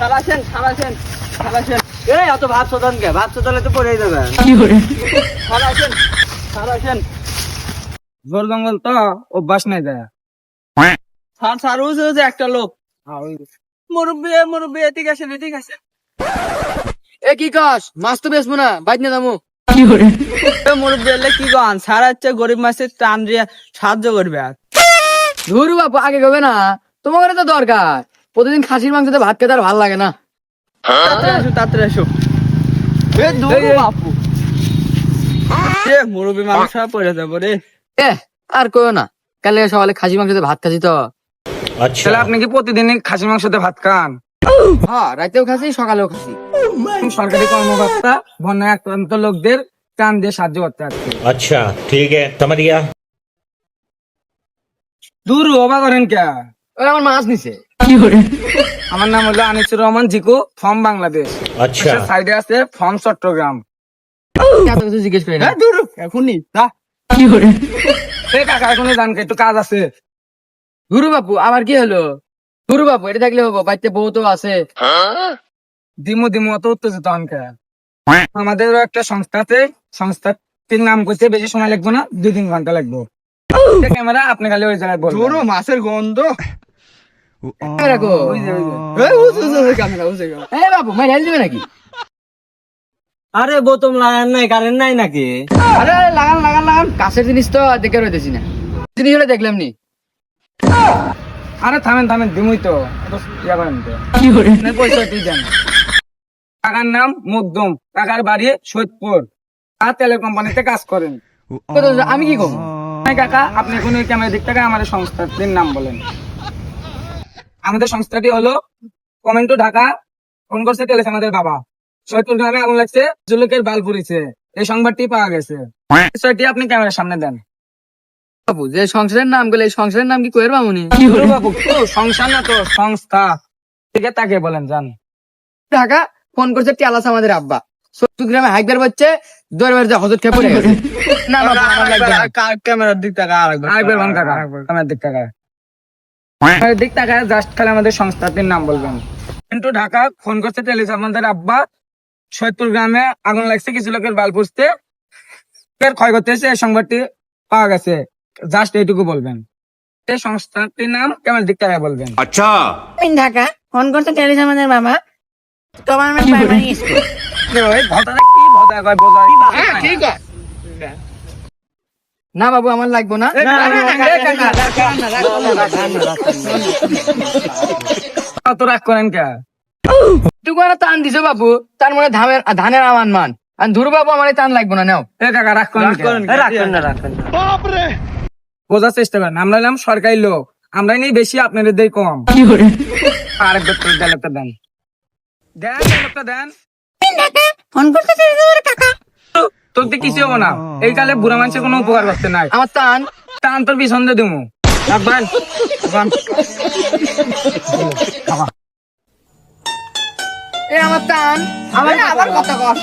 সারাছেন সারাছেন সারাছেন এই অত ভাত শোধন কে ভাত তো পড়েই যাবেন। সারাছেন সারাছেন জোর জঙ্গল তো অভ্যাস নাই যায়। সার সার ওই যে- একটা লোক। মুরব্বী মুরব্বী ঠিক আছে ঠিক আছে এ কি কাজ মাছ তো না বাইক না দামু এ মুরব্বী কি গান সারা হচ্ছে গরিব মাসের টান দিয়ে সাহায্য করবে। আর ধুরু বাপু আগে গবে না? তোমার তো দরকার। প্রতিদিন খাসির মাংসতে ভাত খেতে আর ভালো লাগে না। তাড়াতাড়ি আর কইও না কালে সকালে খাসি মাংসতে ভাত খাসি তো। আচ্ছা। তাহলে আপনি কি প্রতিদিন খাসি মাংসতে ভাত খান? হ্যাঁ রাতেও খাসি সকালেও খাসি। সরকারি কর্মকর্তা বন্যায় আক্রান্ত লোকদের ত্রাণ দিয়ে সাহায্য করতে আসছে আচ্ছা ঠিক আছে দূর ওবা করেন কে? আমার মাছ নিছে। আমার নাম হলো আনিসুর রহমান জিকু ফর্ম বাংলাদেশ। আচ্ছা। সাইডে আছে ফর্ম চট্টগ্রাম। কিছু জিজ্ঞেস করি না। হ্যাঁ, দূর এখনই। কি করে? সে কাকা একটু কাজ আছে। গুরু বাপু আবার কি হলো? গুরু বাপু এটা থাকলে হব বাড়িতে বউ তো আছে। দিমু দিমু অত উত্তেজিত আমাদের আমাদেরও একটা সংস্থাতে সংস্থা তিন নাম করতে বেশি সময় লাগবে না দুই তিন ঘণ্টা লাগবো। ক্যামেরা আপনি খালি ওই জায়গায় বলুন মাছের গন্ধ। ক্যামেরা উঁচু ক্যামেরা। এ বাপু মাই দিবে নাকি আরে বোতম লাগান নাই কারেন্ট নাই নাকি আরে লাগান লাগান লাগান কাছের জিনিস তো দেখে রইতেছি না জিনিস হলে দেখলাম নি আরে থামেন থামেন দিমুই তো ইয়া করেন তো না, পয়সা তুই দেন কাকার নাম মুকদম কাকার বাড়ি সৈদপুর আর তেলের কোম্পানিতে কাজ করেন আমি কি করব হ্যাঁ কাকা আপনি কোন ক্যামেরা দিক থেকে আমাদের সংস্থাটির নাম বলেন আমাদের সংস্থাটি হলো কমেন্টো ঢাকা ফোন করছে টেলেছে আমাদের বাবা। সৈয়দপুর গ্রামে আগুন লাগছে জুলুকের বাল পুড়িছে। এই সংবাদটি পাওয়া গেছে। বিষয়টি আপনি ক্যামেরার সামনে দেন। বাবু যে সংসারের নামগুলো এই সংসারের নাম কি কোয়ের বাবু, তো সংসার না তো সংস্থা। ঠিক আছে তাকে বলেন জান। ঢাকা ফোন করছে টিয়ালাস আমাদের আব্বা। সত্তর গ্রামে হাইকবার বাচ্চে দৌড় বাড়িতে হজত খেয়ে পড়ে গেছে। না ক্যামেরার দিক থেকে আরেকবার আরেকবার আমার দিক টাকা আমার দিক টাকা জাস্ট খালি আমাদের সংস্থাটির নাম বলবেন। কিন্তু ঢাকা ফোন করছে টেলিস আমাদের আব্বা সৈয়দপুর গ্রামে আগুন লাগছে কিছু লোকের বাল পুষতে এর ক্ষয় করতে এসে সংবাদটি পাওয়া গেছে। জাস্ট এইটুকু বলবেন। এই সংস্থাটির নাম কেমন দিক টাকা বলবেন? আমি ঢাকা ফোন করতে টেলিস আমাদের বাবা গভর্নমেন্ট প্রাইমারি স্কুল ওই ভটাটা কি ভটা কয় বোঝা ঠিক আছে। না বাবু আমার লাগবো না রাগ করেন কে একটু টান দিছো বাবু তার মনে ধানের ধানের আমান মান আর ধুরু বাবু আমার টান লাগবো না নাও এ কাকা রাগ করেন কে? রাখবেন না রাখবেন বোঝার চেষ্টা করেন আমরা সরকারি লোক আমরা নেই বেশি আপনাদের দেই কম দেন দেন দেন ফোন করতে আমাদের কাকা কিচ্ছু হব না। এই কালে বুড়া মানুষের কোনো উপকার করতে নাই। আমার টান। টান তোর পিছন দিয়ে দিমু। আমার টান। আমার আবার কথা কর